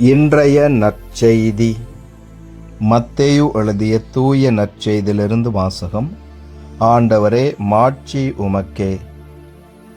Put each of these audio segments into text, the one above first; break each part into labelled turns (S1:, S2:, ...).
S1: இன்றைய நற்செய்தி. மத்தேயு எழுதிய தூய நற்செய்தியிலிருந்து வாசகம். ஆண்டவரே மாட்சி உமக்கே.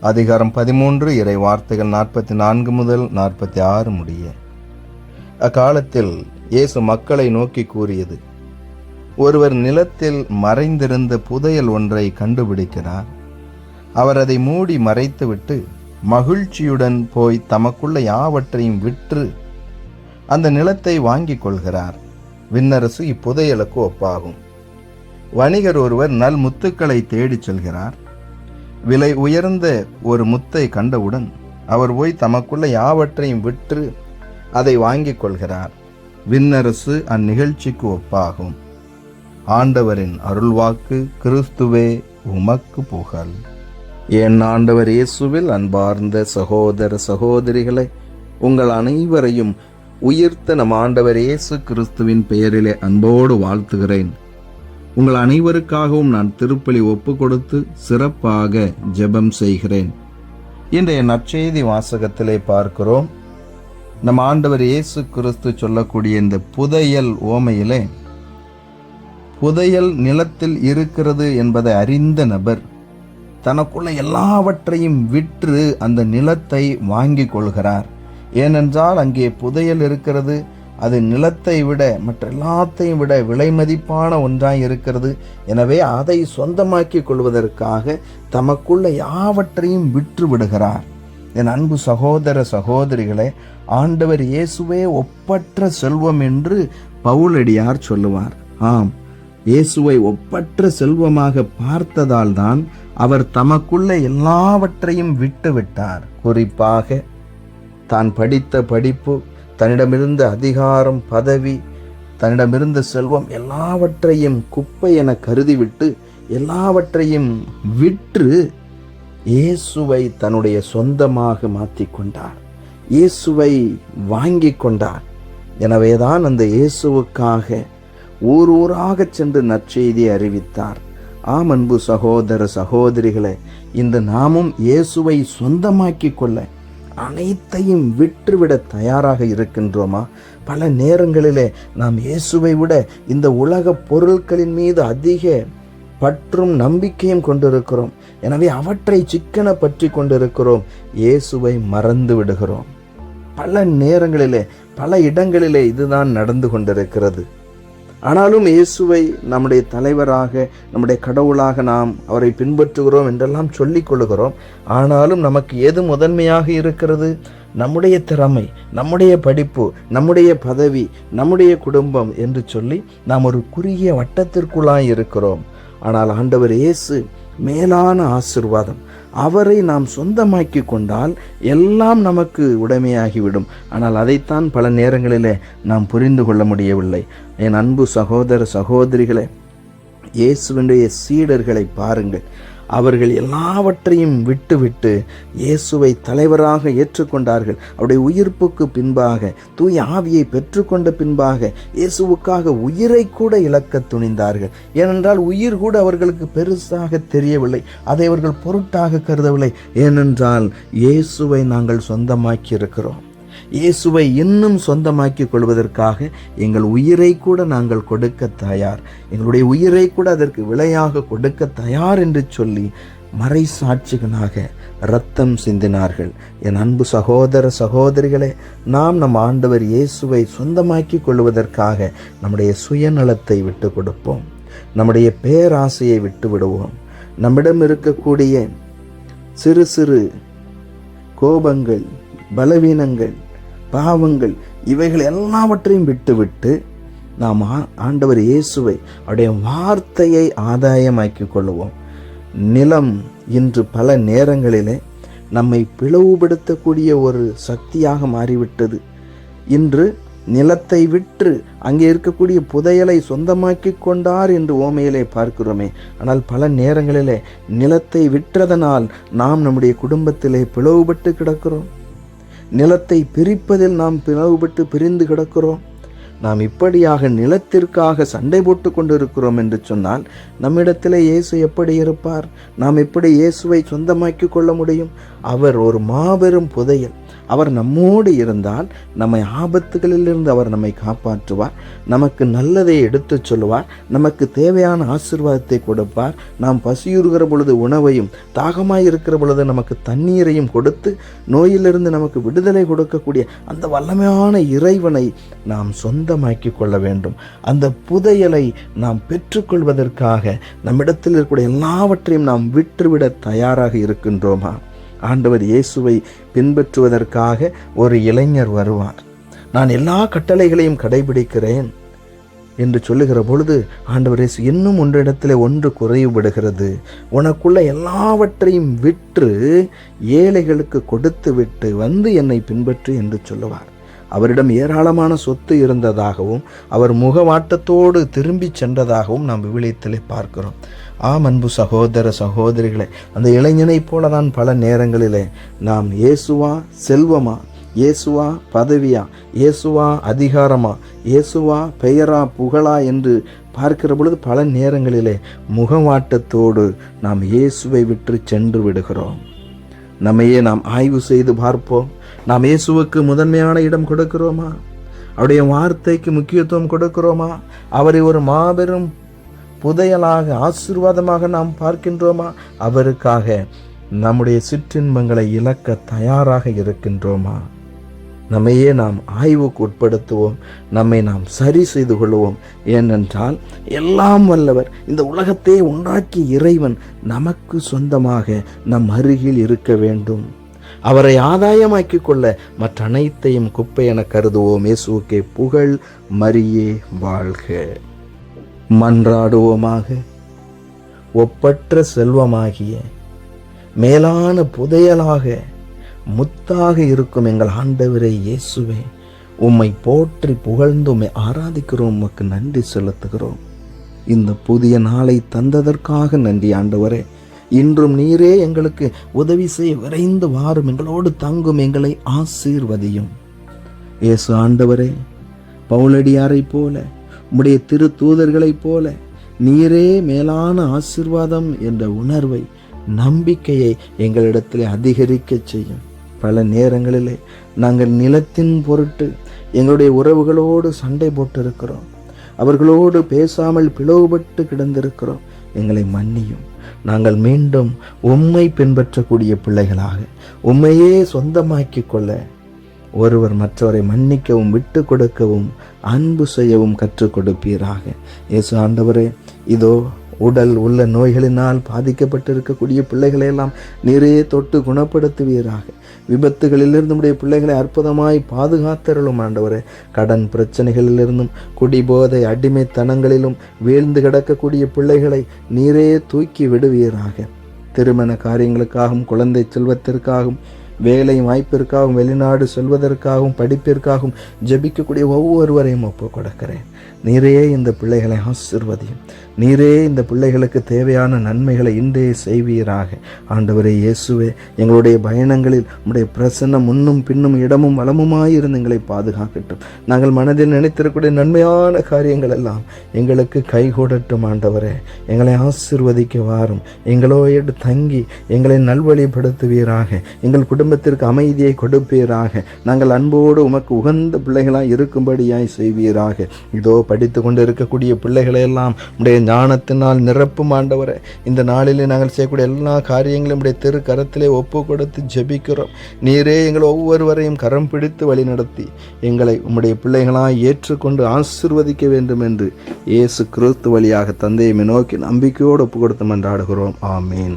S1: அதிகாரம் பதிமூன்று இறை வார்த்தைகள் நாற்பத்தி நான்கு முதல் நாற்பத்தி ஆறு முடிய. அக்காலத்தில் இயேசு மக்களை நோக்கி கூறியது ஒருவர் நிலத்தில் மறைந்திருந்த புதையல் ஒன்றை கண்டுபிடிக்கிறார். அவர் அதை மூடி மறைத்துவிட்டு மகிழ்ச்சியுடன் போய் தமக்குள்ள யாவற்றையும் விற்று அந்த நிலத்தை வாங்கிக் கொள்கிறார். விண்ணரசு இப்புதையலுக்கு ஒப்பாகும். வணிகர் ஒருவர் நல் முத்துக்களை தேடிச் செல்கிறார். விலை உயர்ந்த ஒரு முத்தை கண்டவுடன் அவர் போய் தமக்குள்ள யாவற்றையும் விற்று அதை வாங்கிக் கொள்கிறார். விண்ணரசு அந்நிகழ்ச்சிக்கு ஒப்பாகும். ஆண்டவரின் அருள்வாக்கு கிறிஸ்துவே உமக்கு புகழ். என் ஆண்டவர் இயேசுவில் அன்பார்ந்த சகோதர சகோதரிகளை உங்கள் அனைவரையும் உயிர்த்த நம் ஆண்டவர் இயேசு கிறிஸ்துவின் பெயரிலே அன்போடு வாழ்த்துகிறேன். உங்கள் அனைவருக்காகவும் நான் திருப்பலி ஒப்பு கொடுத்து சிறப்பாக ஜெபம் செய்கிறேன். இன்றைய நற்செய்தி வாசகத்திலே பார்க்கிறோம். நம் ஆண்டவர் இயேசு கிறிஸ்து சொல்லக்கூடிய இந்த புதையல் ஓமையிலே புதையல் நிலத்தில் இருக்கிறது என்பதை அறிந்த நபர் தனக்குள்ள எல்லாவற்றையும் விற்று அந்த நிலத்தை வாங்கி கொள்கிறார். ஏனென்றால் அங்கே புதையல் இருக்கிறது அது நிலத்தை விட மற்ற எல்லாத்தையும் விட விலை மதிப்பான ஒன்றாய் இருக்கிறது. எனவே அதை சொந்தமாக்கி கொள்வதற்காக தமக்குள்ள யாவற்றையும் விற்று விடுகிறார். என் அன்பு சகோதர சகோதரிகளை ஆண்டவர் இயேசுவே ஒப்பற்ற செல்வம் என்று பவுலடியார் சொல்லுவார். ஆம் இயேசுவை ஒப்பற்ற செல்வமாக பார்த்ததால்தான் அவர் தமக்குள்ள எல்லாவற்றையும் விட்டுவிட்டார் குறிப்பாக தான் படித்த படிப்பு தன்னிடமிருந்த அதிகாரம் பதவி தன்னிடமிருந்த செல்வம் எல்லாவற்றையும் குப்பை என கருதிவிட்டு எல்லாவற்றையும் விற்று இயேசுவை தன்னுடைய சொந்தமாக மாற்றிக்கொண்டார் இயேசுவை வாங்கி கொண்டார். எனவேதான் அந்த இயேசுவுக்காக ஊர் ஊராக சென்று நற்செய்தியை அறிவித்தார். ஆம் அன்பு சகோதர சகோதரிகளை இந்த நாமும் இயேசுவை சொந்தமாக்கி கொள்ள அனைத்தையும் விற்றுவிட தயாராக இருக்கின்றோமா? பல நேரங்களிலே நாம் இயேசுவை விட இந்த உலக பொருட்களின் மீது அதிக பற்றும் நம்பிக்கையும் கொண்டிருக்கிறோம். எனவே அவற்றை சிக்கன பற்றி கொண்டிருக்கிறோம். இயேசுவை மறந்து விடுகிறோம். பல நேரங்களிலே பல இடங்களிலே இதுதான் நடந்து கொண்டிருக்கிறது. ஆனாலும் இயேசுவை நம்முடைய தலைவராக நம்முடைய கடவுளாக நாம் அவரை பின்பற்றுகிறோம் என்றெல்லாம் சொல்லிக் கொள்கிறோம் ஆனாலும் நமக்கு எது முதன்மையாக இருக்கிறது? நம்முடைய திறமை நம்முடைய படிப்பு நம்முடைய பதவி நம்முடைய குடும்பம் என்று சொல்லி நாம் ஒரு குறுகிய வட்டத்திற்குள்ளாய் இருக்கிறோம். ஆனால் ஆண்டவர் இயேசு மேலான ஆசிர்வாதம் அவரை நாம் சொந்தமாக்கி கொண்டால் எல்லாம் நமக்கு உடைமையாகிவிடும். ஆனால் அதைத்தான் பல நேரங்களிலே நாம் புரிந்து கொள்ள முடியவில்லை. என் அன்பு சகோதர சகோதரிகளை இயேசுவனுடைய சீடர்களை பாருங்கள். அவர்கள் எல்லாவற்றையும் விட்டுவிட்டு இயேசுவை தலைவராக ஏற்றுக்கொண்டார்கள். அவருடைய உயிர்ப்புக்கு பின்பாக தூய் ஆவியை பெற்றுக்கொண்ட பின்பாக இயேசுவுக்காக உயிரை கூட இழக்க துணிந்தார்கள். ஏனென்றால் உயிர் கூட அவர்களுக்கு பெருசாக தெரியவில்லை. அதை அவர்கள் பொருட்டாக கருதவில்லை. ஏனென்றால் இயேசுவை நாங்கள் சொந்தமாக்கி இருக்கிறோம் இயேசுவை இன்னும் சொந்தமாக்கி கொள்வதற்காக எங்கள் உயிரை கூட நாங்கள் கொடுக்க தயார். எங்களுடைய உயிரை கூட அதற்கு விலையாக கொடுக்க தயார் என்று சொல்லி மறை சாட்சிகளாக இரத்தம் சிந்தினார்கள். என் அன்பு சகோதர சகோதரிகளே நாம் நம் ஆண்டவர் இயேசுவை சொந்தமாக்கி கொள்வதற்காக நம்முடைய சுயநலத்தை விட்டு கொடுப்போம். நம்முடைய பேராசையை விட்டு விடுவோம். நம்மிடம் இருக்கக்கூடிய சிறு சிறு கோபங்கள் பலவீனங்கள் பாவங்கள் இவைகள் எல்லாவற்றையும் விட்டுவிட்டு நாம் ஆண்டவர் இயேசுவை அவருடைய வார்த்தையை ஆதாயமாக்கி கொள்வோம் நிலம் இன்று பல நேரங்களிலே நம்மை பிளவுபடுத்தக்கூடிய ஒரு சக்தியாக மாறிவிட்டது. இன்று நிலத்தை விற்று அங்கே இருக்கக்கூடிய புதையலை சொந்தமாக்கி கொண்டார் என்று ஓமையிலே பார்க்கிறோமே. ஆனால் பல நேரங்களிலே நிலத்தை விற்றதனால் நாம் நம்முடைய குடும்பத்திலே பிளவுபட்டு கிடக்கிறோம். நிலத்தை பிரிப்பதில் நாம் பிளவுபட்டு பிரிந்து கிடக்கிறோம். நாம் இப்படியாக நிலத்திற்காக சண்டை போட்டு கொண்டிருக்கிறோம் என்று சொன்னால் நம்மிடத்தில் இயேசு எப்படி இருப்பார்? நாம் எப்படி இயேசுவை சொந்தமாக்கி கொள்ள முடியும்? அவர் ஒரு மாபெரும் புதையல். அவர் நம்மோடு இருந்தால் நம்மை ஆபத்துகளிலிருந்து அவர் நம்மை காப்பாற்றுவார். நமக்கு நல்லதை எடுத்துச் சொல்லுவார். நமக்கு தேவையான ஆசீர்வாதத்தை கொடுப்பார். நாம் பசியுறுகிற பொழுது உணவையும் தாகமாக இருக்கிற பொழுது நமக்கு தண்ணீரையும் கொடுத்து நோயிலிருந்து நமக்கு விடுதலை கொடுக்கக்கூடிய அந்த வல்லமையான இறைவனை நாம் சொந்தமாக்கி கொள்ள வேண்டும். அந்த புதையலை நாம் பெற்றுக்கொள்வதற்காக நம்மிடத்தில் இருக்கக்கூடிய எல்லாவற்றையும் நாம் விற்றுவிட தயாராக இருக்கின்றோமா? ஆண்டவர் இயேசுவை பின்பற்றுவதற்காக ஒரு இளைஞர் வருவார். நான் எல்லா கட்டளைகளையும் கடைபிடிக்கிறேன் என்று சொல்லுகிற பொழுது ஆண்டவர் இயேசு இன்னும் ஒன்றிடத்தில் ஒன்று குறைவுபடுகிறது உனக்குள்ள எல்லாவற்றையும் விற்று ஏழைகளுக்கு கொடுத்து விட்டு வந்து என்னை பின்பற்று என்று சொல்லுவார். அவரிடம் ஏராளமான சொத்து இருந்ததாகவும் அவர் முகவாட்டத்தோடு திரும்பிச் சென்றதாகவும் நாம் விவிலியத்திலே பார்க்கிறோம். ஆம் அன்பு சகோதர சகோதரிகளே அந்த இளைஞனைப் போல தான் பல நேரங்களிலே நாம் இயேசுவா செல்வமா? இயேசுவா பதவியா? இயேசுவா அதிகாரமா? இயேசுவா பெயரா புகழா? என்று பார்க்கிற பொழுது பல நேரங்களிலே முகவாட்டத்தோடு நாம் இயேசுவை விற்று சென்று விடுகிறோம். நம்மையே நாம் ஆய்வு செய்து பார்ப்போம். நாம் இயேசுவுக்கு முதன்மையான இடம் கொடுக்கிறோமா? அவருடைய வார்த்தைக்கு முக்கியத்துவம் கொடுக்கிறோமா? அவரை ஒரு மாபெரும் புதையலாக ஆசீர்வாதமாக நாம் பார்க்கின்றோமா? அவருக்காக நம்முடைய சிற்றின்பங்களை இழக்க தயாராக இருக்கின்றோமா? நம்மையே நாம் ஆய்வுக்கு உட்படுத்துவோம் நம்மை நாம் சரி செய்து கொள்வோம். ஏனென்றால் எல்லாம் வல்லவர் இந்த உலகத்தை உண்டாக்கிய இறைவன் நமக்கு சொந்தமாக நம் அருகில் இருக்க வேண்டும். அவரை ஆதாயமாக்கிக் கொள்ள மற்ற அனைத்தையும் குப்பை என கருதுவோம். இயேசுக்கே புகழ் மரியே வாழ்க. மன்றாடுவோமாக. ஒப்பற்ற செல்வமாகிய மேலான புதையலாக முத்தாக இருக்கும் எங்கள் ஆண்டவரே இயேசுவே உம்மை போற்றி புகழ்ந்து உம்மை ஆராதிக்கிறோம் உமக்கு நன்றி செலுத்துகிறோம். இந்த புதிய நாளை தந்ததற்காக நன்றி ஆண்டவரே. இன்றும் நீரே எங்களுக்கு உதவி செய்ய விரைந்து வாரும் எங்களோடு தங்கும் எங்களை ஆசீர்வதியும். இயேசு ஆண்டவரே பவுலடியாரை போல உம்முடைய திரு தூதர்களைப் போல நீரே மேலான ஆசீர்வாதம் என்ற உணர்வை நம்பிக்கையை எங்களிடத்தில் அதிகரிக்கச் செய்யும். பல நேரங்களிலே நாங்கள் நிலத்தின் பொருட்டு எங்களுடைய உறவுகளோடு சண்டை போட்டிருக்கிறோம். அவர்களோடு பேசாமல் பிளவுபட்டு கிடந்திருக்கிறோம். எங்களை மன்னியும். நாங்கள் மீண்டும் உம்மை பின்பற்றக்கூடிய பிள்ளைகளாக உம்மையே சொந்தமாக்கிக் கொள்ள ஒருவர் மற்றவரை மன்னிக்கவும் விட்டு கொடுக்கவும் அன்பு செய்யவும் கற்றுக் கொடுப்பீராக. இயேசு ஆண்டவரே இதோ உடல் உள்ள நோய்களினால் பாதிக்கப்பட்டிருக்கக்கூடிய பிள்ளைகளை எல்லாம் நிறைய தொட்டு குணப்படுத்துவீராக. விபத்துகளிலிருந்து நம்முடைய பிள்ளைகளை அற்புதமாய் பாதுகாத்தருளும் ஆண்டவரே. கடன் பிரச்சனைகளிலிருந்தும் குடிபோதை அடிமைத்தனங்களிலும் வீழ்ந்து கிடக்கக்கூடிய பிள்ளைகளை நீரே தூக்கி விடுவீராக. திருமண காரியங்களுக்காகவும் குழந்தை செல்வத்திற்காகவும் வேலை வாய்ப்பிற்காகவும் வெளிநாடு செல்வதற்காகவும் படிப்பிற்காகவும் ஜெபிக்கக்கூடிய ஒவ்வொருவரையும் ஒப்பு கொடுக்கிறேன் நீரே இந்த பிள்ளைகளை ஆசிர்வதியும். நீரே இந்த பிள்ளைகளுக்கு தேவையான நன்மைகளை இன்றே செய்வீராக. ஆண்டவரே இயேசுவே எங்களுடைய பயணங்களில் உடைய பிரசன்னம் முன்னும் பின்னும் இடமும் வளமுமாயிருந்து எங்களை பாதுகாக்கட்டும். நாங்கள் மனதில் நினைத்திருக்கக்கூடிய நன்மையான காரியங்கள் எல்லாம் எங்களுக்கு கைகூடட்டும் ஆண்டவரே. எங்களை ஆசிர்வதிக்க வாரும். எங்களோடு தங்கி எங்களை நல்வழிப்படுத்துவீராக. எங்கள் குடும்பத்திற்கு அமைதியை கொடுப்பீராக. நாங்கள் அன்போடு உமக்கு உகந்த பிள்ளைகளாக இருக்கும்படியாய் செய்வீராக. இதோ படித்து கொண்டு இருக்கக்கூடிய பிள்ளைகளை எல்லாம் உடைய ஞானத்தினால் நிரப்பும் ஆண்டவரை. இந்த நாளிலே நாங்கள் செய்யக்கூடிய எல்லா காரியங்களும் உடைய திரு கரத்திலே ஒப்பு கொடுத்து ஜெபிக்கிறோம். நீரே எங்கள் ஒவ்வொருவரையும் கரம் பிடித்து வழிநடத்தி எங்களை உம்முடைய பிள்ளைகளாக ஏற்றுக்கொண்டு ஆசிர்வதிக்க வேண்டும் என்று இயேசு கிறிஸ்து வழியாக தந்தையை நோக்கி நம்பிக்கையோடு ஒப்பு கொடுத்து மன்றாடுகிறோம். ஆமீன்.